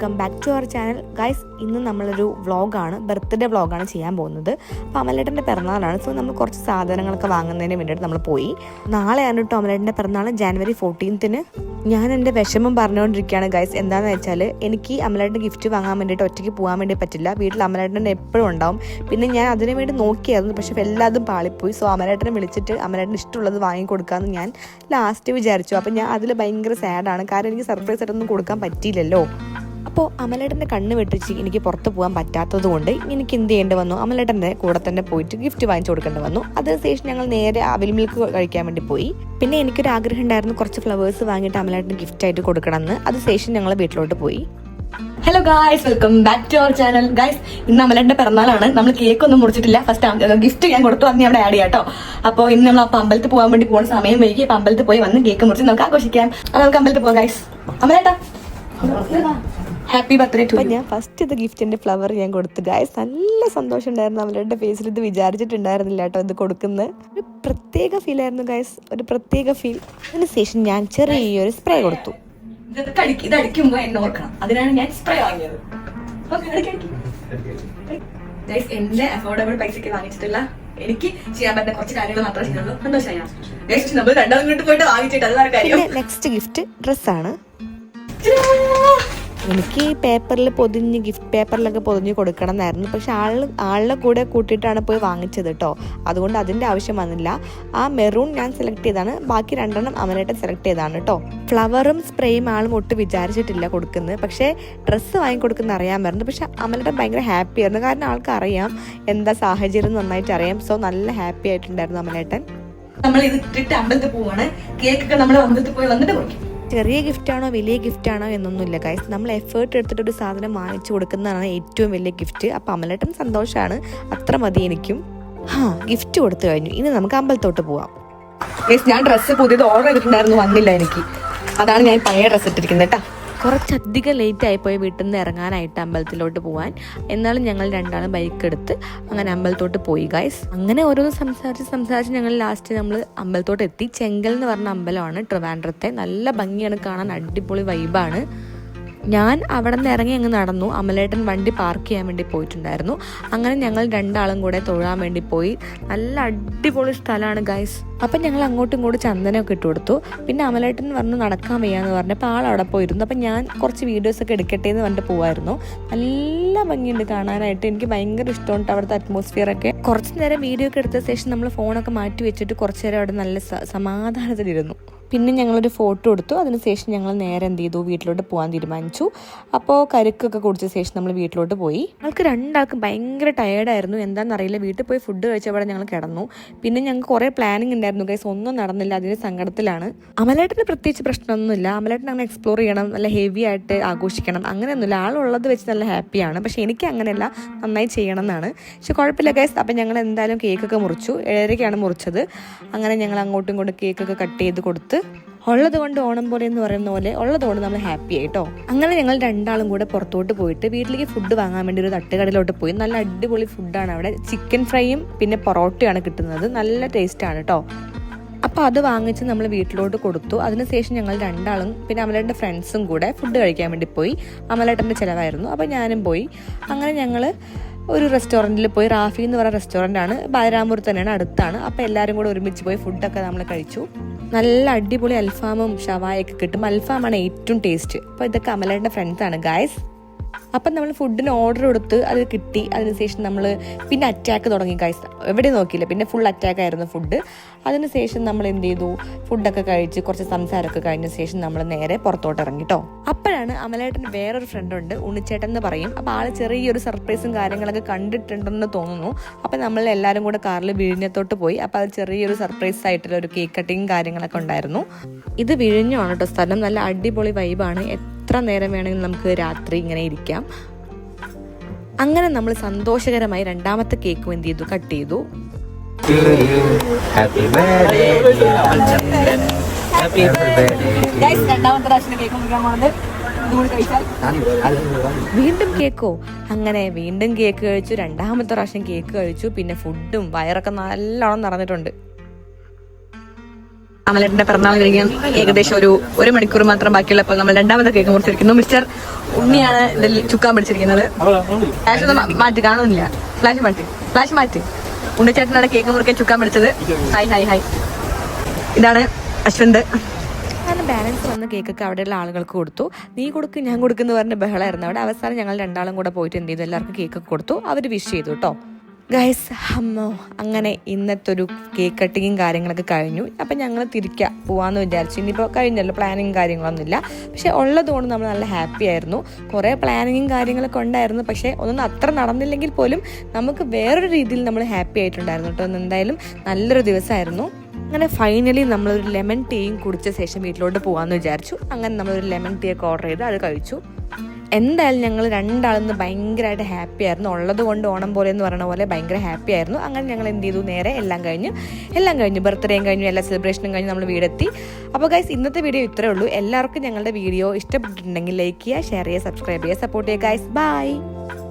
Back to our channel guys ഇന്ന് നമ്മളൊരു വ്ളോഗാണ് ബർത്ത്ഡേ വ്ളോഗാണ് ചെയ്യാൻ പോകുന്നത്. അപ്പോൾ അമലേട്ടന്റെ പിറന്നാളാണ്. സോ നമ്മൾ കുറച്ച് സാധനങ്ങളൊക്കെ വാങ്ങുന്നതിന് വേണ്ടിയിട്ട് നമ്മൾ പോയി. നാളെയാണ് കേട്ടോ അമലേട്ടന്റെ പിറന്നാൾ ജാനുവരി ഫോർട്ടീൻത്തിന് ഞാൻ എന്റെ വിഷമം പറഞ്ഞുകൊണ്ടിരിക്കുകയാണ് ഗൈസ് എന്താണെന്ന് വെച്ചാൽ എനിക്ക് അമലേട്ടന് ഗിഫ്റ്റ് വാങ്ങാൻ വേണ്ടിയിട്ട് ഒറ്റയ്ക്ക് പോകാൻ വേണ്ടി പറ്റില്ല. വീട്ടിൽ അമലേട്ടൻ എപ്പോഴും ഉണ്ടാവും. പിന്നെ ഞാൻ അതിനു വേണ്ടി നോക്കിയായിരുന്നു പക്ഷേ എല്ലാതും പാളിപ്പോയി. സോ അമലേട്ടനെ വിളിച്ചിട്ട് അമലേട്ടന് ഇഷ്ടമുള്ളത് വാങ്ങിക്കൊടുക്കാമെന്ന് ഞാൻ ലാസ്റ്റ് വിചാരിച്ചു. അപ്പോൾ ഞാൻ അതിൽ ഭയങ്കര സാഡാണ് കാരണം എനിക്ക് സർപ്രൈസ് ആയിട്ടൊന്നും കൊടുക്കാൻ പറ്റിയില്ലല്ലോ. അപ്പോൾ അമലേട്ടന്റെ കണ്ണ് വെട്ടിച്ച് എനിക്ക് പുറത്ത് പോകാൻ പറ്റാത്തത് കൊണ്ട് എനിക്ക് എന്ത് ചെയ്യേണ്ടി വന്നു? അമലേട്ടന്റെ കൂടെ തന്നെ പോയിട്ട് ഗിഫ്റ്റ് വാങ്ങിച്ചു കൊടുക്കേണ്ടി വന്നു. അതിനുശേഷം ഞങ്ങൾ നേരെ അവിൽ മിൽക്ക് കഴിക്കാൻ വേണ്ടി പോയി. പിന്നെ എനിക്കൊരു ആഗ്രഹം ഉണ്ടായിരുന്നു കുറച്ച് ഫ്ലവേഴ്സ് വാങ്ങിയിട്ട് അമലേട്ടന് ഗിഫ്റ്റ് ആയിട്ട് കൊടുക്കണമെന്ന്. അതിനുശേഷം ഞങ്ങൾ വീട്ടിലോട്ട് പോയി. Hello guys welcome back to our channel guys ഇന്ന് അമലന്റെ പിറന്നാളാണ്. നമ്മൾ കേക്ക് ഒന്നും മുറിച്ചിട്ടില്ല. ഫസ്റ്റ് ഗിഫ്റ്റ് ഞാൻ കൊടുത്തു അന്ന് അവിടെ ആഡ് ചെയ്യാട്ടോ. അപ്പോൾ ഇന്ന് നമ്മൾ അപ്പൊ അമ്പലത്തിൽ പോകാൻ വേണ്ടി പോകുന്ന സമയം വൈകി. അപ്പം അമ്പലത്തിൽ പോയി വന്ന് കേക്ക് മുറിച്ച് നമുക്ക് ആഘോഷിക്കാം. നമുക്ക് അമ്പലത്തിൽ പോകാം ഗായ്സ് അമലേട്ടാ. ഹാപ്പി ബർത്ത്ഡേ ടു ഞാൻ ഫസ്റ്റ് ഇത് ഗിഫ്റ്റിന്റെ ഫ്ലവർ ഞാൻ കൊടുത്തു ഗായ്സ് നല്ല സന്തോഷം ഉണ്ടായിരുന്നു അവരുടെ ഫേസിൽ ഇത് വിചാരിച്ചിട്ടുണ്ടായിരുന്നില്ല കേട്ടോ ഇത് കൊടുക്കുന്നത് ഒരു പ്രത്യേക ഫീൽ ആയിരുന്നു ഗായ്സ് ഒരു പ്രത്യേക ഫീൽ അതിനുശേഷം ഞാൻ ചെറിയൊരു സ്പ്രേ കൊടുത്തു. ഇത് അടിക്കും ഇത് അടിക്കുമ്പോ എന്നെ ഓർക്കണം. അതിനാണ് ഞാൻ സ്പ്രേ വാങ്ങിയത്. എന്റെ അഫോർഡബിൾ പൈസക്ക് വാങ്ങിച്ചിട്ടുള്ള എനിക്ക് ചെയ്യാൻ പറ്റുന്ന കുറച്ച് കാര്യങ്ങൾ മാത്രമേ ചെയ്യുള്ളൂ സന്തോഷമായി നമ്മൾ രണ്ടാമത് വീട്ടിൽ പോയിട്ട് വാങ്ങിച്ചിട്ട് അത് വേറെ കാര്യം നെക്സ്റ്റ് ഗിഫ്റ്റ് ഡ്രസ്സാണ് എനിക്ക് പേപ്പറിൽ പൊതിഞ്ഞ് ഗിഫ്റ്റ് പേപ്പറിലൊക്കെ പൊതിഞ്ഞ് കൊടുക്കണം എന്നായിരുന്നു പക്ഷെ ആൾ ആളുടെ കൂടെ കൂട്ടിയിട്ടാണ് പോയി വാങ്ങിച്ചത് കേട്ടോ അതുകൊണ്ട് അതിന്റെ ആവശ്യം വന്നില്ല. ആ മെറൂൺ ഞാൻ സെലക്ട് ചെയ്താണ് ബാക്കി രണ്ടെണ്ണം അവനായിട്ട് സെലക്ട് ചെയ്താണ് കേട്ടോ ഫ്ലവറും സ്പ്രേയും ആളും ഒട്ടും വിചാരിച്ചിട്ടില്ല കൊടുക്കുന്നത്. പക്ഷേ ഡ്രസ്സ് വാങ്ങിക്കൊടുക്കുന്ന അറിയാമായിരുന്നു. പക്ഷെ അമലേട്ടൻ ഭയങ്കര ഹാപ്പി ആയിരുന്നു. കാരണം ആൾക്ക് അറിയാം എന്താ സാഹചര്യം നന്നായിട്ട് അറിയാം. സോ നല്ല ഹാപ്പി ആയിട്ടുണ്ടായിരുന്നു അമലേട്ടൻ നമ്മൾ ഇത് ഇട്ടിട്ട് അമ്പലത്തിൽ പോവാണ്. കേക്കൊക്കെ നമ്മൾ അമ്പലത്തിൽ പോയി വന്നിട്ട് മുറിക്കും. ചെറിയ ഗിഫ്റ്റാണോ വലിയ ഗിഫ്റ്റാണോ എന്നൊന്നുമില്ല ഗൈസ് നമ്മൾ എഫേർട്ട് എടുത്തിട്ട് ഒരു സാധനം വാങ്ങിച്ചു കൊടുക്കുന്നതാണ് ഏറ്റവും വലിയ ഗിഫ്റ്റ് അപ്പം അമലേട്ടൻ സന്തോഷമാണ് അത്ര മതി എനിക്കും. ഹാ ഗിഫ്റ്റ് കൊടുത്തു കഴിഞ്ഞു. ഇനി നമുക്ക് അമ്പലത്തോട്ട് പോവാം. ഗൈസ് ഞാൻ ഡ്രസ്സ് പുതിയത് ഓർഡർ ചെയ്തിട്ടുണ്ടായിരുന്നു വന്നില്ല എനിക്ക്. അതാണ് ഞാൻ പഴയ ഡ്രസ്സ് ഇട്ടിരിക്കുന്നത് കേട്ടാ. കുറച്ചധികം ലേറ്റ് ആയിപ്പോയി വീട്ടിൽ നിന്ന് ഇറങ്ങാനായിട്ട് അമ്പലത്തിലോട്ട് പോകാൻ എന്നാലും ഞങ്ങൾ രണ്ടാളും ബൈക്ക് എടുത്ത് അങ്ങനെ അമ്പലത്തോട്ട് പോയി ഗൈസ് അങ്ങനെ ഓരോന്ന് സംസാരിച്ച് സംസാരിച്ച് ഞങ്ങൾ ലാസ്റ്റ് നമ്മൾ അമ്പലത്തോട്ട് എത്തി. ചെങ്കൽ എന്ന് പറഞ്ഞ അമ്പലമാണ് ട്രിവാൻഡ്രത്തെ. നല്ല ഭംഗിയാണ് കാണാൻ അടിപൊളി വൈബാണ് ഞാൻ അവിടെ നിന്ന് ഇറങ്ങി അങ്ങ് നടന്നു. അമലേട്ടൻ വണ്ടി പാർക്ക് ചെയ്യാൻ വേണ്ടി പോയിട്ടുണ്ടായിരുന്നു. അങ്ങനെ ഞങ്ങൾ രണ്ടാളും കൂടെ തൊഴാൻ വേണ്ടി പോയി. നല്ല അടിപൊളി സ്ഥലമാണ് ഗൈസ് അപ്പം ഞങ്ങൾ അങ്ങോട്ടും ഇങ്ങോട്ടും ചന്ദനമൊക്കെ ഇട്ട് കൊടുത്തു. പിന്നെ അമലേട്ടൻ പറഞ്ഞു നടക്കാൻ വയ്യാന്ന് പറഞ്ഞപ്പോൾ ആൾ അവിടെ പോയിരുന്നു. അപ്പം ഞാൻ കുറച്ച് വീഡിയോസൊക്കെ എടുക്കട്ടെ എന്ന് പറഞ്ഞിട്ട് പോവായിരുന്നു. നല്ല ഭംഗിയുണ്ട് കാണാനായിട്ട്. എനിക്ക് ഭയങ്കര ഇഷ്ടമുണ്ട് അവിടുത്തെ അറ്റ്മോസ്ഫിയർ ഒക്കെ. കുറച്ച് നേരം വീഡിയോ ഒക്കെ എടുത്ത ശേഷം നമ്മൾ ഫോണൊക്കെ മാറ്റി വെച്ചിട്ട് കുറച്ച് നേരം അവിടെ നല്ല സമാധാനത്തിലിരുന്നു. പിന്നെ ഞങ്ങളൊരു ഫോട്ടോ എടുത്തു. അതിനുശേഷം ഞങ്ങൾ നേരെ എന്ത് ചെയ്തു? വീട്ടിലോട്ട് പോകാൻ തീരുമാനിച്ചു. അപ്പോൾ കരുക്കൊക്കെ കുടിച്ച ശേഷം നമ്മൾ വീട്ടിലോട്ട് പോയി. ഞങ്ങൾക്ക് രണ്ടാൾക്കും ഭയങ്കര ടയേർഡായിരുന്നു എന്താണെന്നറിയില്ല. വീട്ടിൽ പോയി ഫുഡ് കഴിച്ചവിടെ ഞങ്ങൾ കിടന്നു. പിന്നെ ഞങ്ങൾക്ക് കുറേ പ്ലാനിങ് ഉണ്ടായിരുന്നു. ഗൈസ് ഒന്നും നടന്നില്ല. അതിന്റെ സങ്കടത്തിലാണ്. അമലേട്ടന് പ്രത്യേകിച്ച് പ്രശ്നമൊന്നുമില്ല. അമലേട്ടൻ അങ്ങനെ എക്സ്പ്ലോർ ചെയ്യണം. നല്ല ഹെവി ആയിട്ട് ആഘോഷിക്കണം. അങ്ങനെയൊന്നുമില്ല. ആളുള്ളത് വെച്ച് നല്ല ഹാപ്പിയാണ് പക്ഷേ എനിക്ക് അങ്ങനെയല്ല. നന്നായി ചെയ്യണം എന്നാണ് പക്ഷെ കുഴപ്പമില്ല ഗൈസ് അപ്പം ഞങ്ങൾ എന്തായാലും കേക്കൊക്കെ മുറിച്ചു. ഏഴരയ്ക്കാണ് മുറിച്ചത്. അങ്ങനെ ഞങ്ങൾ അങ്ങോട്ടും ഇങ്ങോട്ടും കേക്കൊക്കെ കട്ട് ചെയ്ത് കൊടുത്ത് ഉള്ളത് കൊണ്ട് ഓണം പോലെ എന്ന് പറയുന്ന പോലെ ഉള്ളത് കൊണ്ട് നമ്മൾ ഹാപ്പി ആയിട്ടോ അങ്ങനെ ഞങ്ങൾ രണ്ടാളും കൂടെ പുറത്തോട്ട് പോയിട്ട് വീട്ടിലേക്ക് ഫുഡ് വാങ്ങാൻ വേണ്ടി ഒരു തട്ടുകടയിലോട്ട് പോയി. നല്ല അടിപൊളി ഫുഡാണ് അവിടെ. ചിക്കൻ ഫ്രൈയും പിന്നെ പൊറോട്ടയാണ് കിട്ടുന്നത്. നല്ല ടേസ്റ്റ് ആണ് കേട്ടോ അപ്പോൾ അത് വാങ്ങിച്ച് നമ്മൾ വീട്ടിലോട്ട് കൊടുത്തു. അതിനുശേഷം ഞങ്ങൾ രണ്ടാളും പിന്നെ അമലേട്ടന്റെ ഫ്രണ്ട്സും കൂടെ ഫുഡ് കഴിക്കാൻ വേണ്ടി പോയി. അമലേട്ടന്റെ ചിലവായിരുന്നു. അപ്പോൾ ഞാനും പോയി. അങ്ങനെ ഞങ്ങൾ ഒരു റെസ്റ്റോറന്റിൽ പോയി റാഫി എന്ന് പറയുന്ന റെസ്റ്റോറന്റ് ആണ് ബാലരാമൂർ തന്നെയാണ് അടുത്താണ്. അപ്പോൾ എല്ലാവരും കൂടെ ഒരുമിച്ച് പോയി ഫുഡൊക്കെ നമ്മൾ കഴിച്ചു. നല്ല അടിപൊളി അൽഫാമും ഷവായൊക്കെ കിട്ടും. അൽഫാമാണ് ഏറ്റവും ടേസ്റ്റ് അപ്പോൾ ഇതൊക്കെ അമലയുടെ ഫ്രണ്ട്സാണ് ഗായ്സ് അപ്പം നമ്മൾ ഫുഡിന് ഓർഡർ കൊടുത്ത് അത് കിട്ടി. അതിനുശേഷം നമ്മൾ പിന്നെ അറ്റാക്ക് തുടങ്ങി ഗൈസ് എവിടെ നോക്കിയില്ല. പിന്നെ ഫുൾ അറ്റാക്ക് ആയിരുന്നു ഫുഡ് അതിനുശേഷം നമ്മൾ എന്ത് ചെയ്തു? ഫുഡൊക്കെ കഴിച്ച് കുറച്ച് സംസാരമൊക്കെ കഴിഞ്ഞ ശേഷം നമ്മൾ നേരെ പുറത്തോട്ട് ഇറങ്ങി കേട്ടോ അപ്പോഴാണ് അമലേട്ടൻ വേറൊരു ഫ്രണ്ടുണ്ട് ഉണ്ണിച്ചേട്ടൻ എന്ന് പറയും. അപ്പോൾ ആൾ ചെറിയൊരു സർപ്രൈസും കാര്യങ്ങളൊക്കെ കണ്ടിട്ടുണ്ടെന്ന് തോന്നുന്നു. അപ്പോൾ നമ്മൾ എല്ലാവരും കൂടെ കാറിൽ വിഴിഞ്ഞത്തോട്ട് പോയി. അപ്പോൾ അത് ചെറിയൊരു സർപ്രൈസ് ആയിട്ടുള്ള ഒരു കേക്ക് കട്ടിങ് കാര്യങ്ങളൊക്കെ ഉണ്ടായിരുന്നു. ഇത് വിഴിഞ്ഞമാണ് കേട്ടോ സ്ഥലം. നല്ല അടിപൊളി വൈബാണ് എത്ര നേരം വേണമെങ്കിലും നമുക്ക് രാത്രി ഇങ്ങനെ ഇരിക്കാം. അങ്ങനെ നമ്മൾ സന്തോഷകരമായി രണ്ടാമത്തെ കേക്കും എന്ത് ചെയ്തു? കട്ട് ചെയ്തു. വീണ്ടും കേക്കോ അങ്ങനെ വീണ്ടും കേക്ക് കഴിച്ചു രണ്ടാമത്തെ പ്രാവശ്യം കേക്ക് കഴിച്ചു പിന്നെ ഫുഡും വയറൊക്കെ നല്ലോണം നിറഞ്ഞിട്ടുണ്ട്. അമലേട്ടന്റെ പിറന്നാൾ കഴിക്കാൻ ഏകദേശം ഒരു ഒരു മണിക്കൂർ മാത്രം ബാക്കിയുള്ളപ്പോൾ നമ്മൾ രണ്ടാമത്തെ കേക്ക് മുറിച്ചിരിക്കുന്നു മിസ്റ്റർ ഉണ്ണിയാണ് ഇതിൽ ചുക്കാൻ പിടിച്ചിരിക്കുന്നത്. ഫ്ലാഷ് ഒന്ന് മാറ്റി കാണുന്നില്ല. ഫ്ലാഷ് മാറ്റി ഫ്ലാഷ് മാറ്റി. ഉണ്ണിച്ചേട്ടനാണ് കേക്ക് മുറിക്കാൻ ചുക്കാൻ പിടിച്ചത്. ഹായ് ഹായ് ഹായ് ഇതാണ് അശ്വന്ത് അങ്ങനെ ബാലൻസ് വന്ന കേക്കൊക്കെ അവിടെയുള്ള ആളുകൾക്ക് കൊടുത്തു. നീ കൊടുക്ക് ഞാൻ കൊടുക്കുന്നു പറഞ്ഞ ബഹളമായിരുന്നു. അവിടെ അവസാനം ഞങ്ങൾ രണ്ടാളും കൂടെ പോയിട്ട് എന്ത് ചെയ്തു? എല്ലാവർക്കും കേക്ക് കൊടുത്തു. അവർ വിഷ് ചെയ്തു കേട്ടോ ഗൈസ് അമ്മോ അങ്ങനെ ഇന്നത്തെ ഒരു കേക്ക് കട്ടിങ്ങും കാര്യങ്ങളൊക്കെ കഴിഞ്ഞു. അപ്പം ഞങ്ങൾ തിരിക്കുക പോകാമെന്ന് വിചാരിച്ചു. ഇനിയിപ്പോൾ കഴിഞ്ഞല്ലോ പ്ലാനിങ് കാര്യങ്ങളൊന്നുമില്ല. പക്ഷേ ഉള്ളതുകൊണ്ട് നമ്മൾ നല്ല ഹാപ്പി ആയിരുന്നു. കുറേ പ്ലാനിങ്ങും കാര്യങ്ങളൊക്കെ ഉണ്ടായിരുന്നു. പക്ഷേ ഒന്നും അത്ര നടന്നില്ലെങ്കിൽ പോലും നമുക്ക് വേറൊരു രീതിയിൽ നമ്മൾ ഹാപ്പി ആയിട്ടുണ്ടായിരുന്നു കേട്ടോ. എന്തായാലും നല്ലൊരു ദിവസമായിരുന്നു അങ്ങനെ ഫൈനലി നമ്മളൊരു ലെമൺ ടീയും കുടിച്ച ശേഷം വീട്ടിലോട്ട് പോകാമെന്ന് വിചാരിച്ചു. അങ്ങനെ നമ്മളൊരു ലെമൺ ടീ ഒക്കെ ഓർഡർ ചെയ്ത് അത് കഴിച്ചു. എന്തായാലും ഞങ്ങൾ രണ്ടാളെന്ന് ഭയങ്കരമായിട്ട് ഹാപ്പി ആയിരുന്നു. ഉള്ളത് കൊണ്ട് ഓണം പോലെ എന്ന് പറയുന്ന പോലെ ഭയങ്കര ഹാപ്പി ആയിരുന്നു. അങ്ങനെ ഞങ്ങൾ എന്ത് ചെയ്തു? നേരെ എല്ലാം കഴിഞ്ഞു. എല്ലാം കഴിഞ്ഞു. ബർത്ത്ഡേയും കഴിഞ്ഞു. എല്ലാ സെലിബ്രേഷനും കഴിഞ്ഞ്. നമ്മൾ വീടെത്തി. അപ്പോൾ ഗൈസ് ഇന്നത്തെ വീഡിയോ ഇത്രേ ഉള്ളൂ. എല്ലാവർക്കും ഞങ്ങളുടെ വീഡിയോ ഇഷ്ടപ്പെട്ടിട്ടുണ്ടെങ്കിൽ ലൈക്ക് ചെയ്യുക ഷെയർ ചെയ്യുക സബ്സ്ക്രൈബ് ചെയ്യുക സപ്പോർട്ട് ചെയ്യുക. Guys bye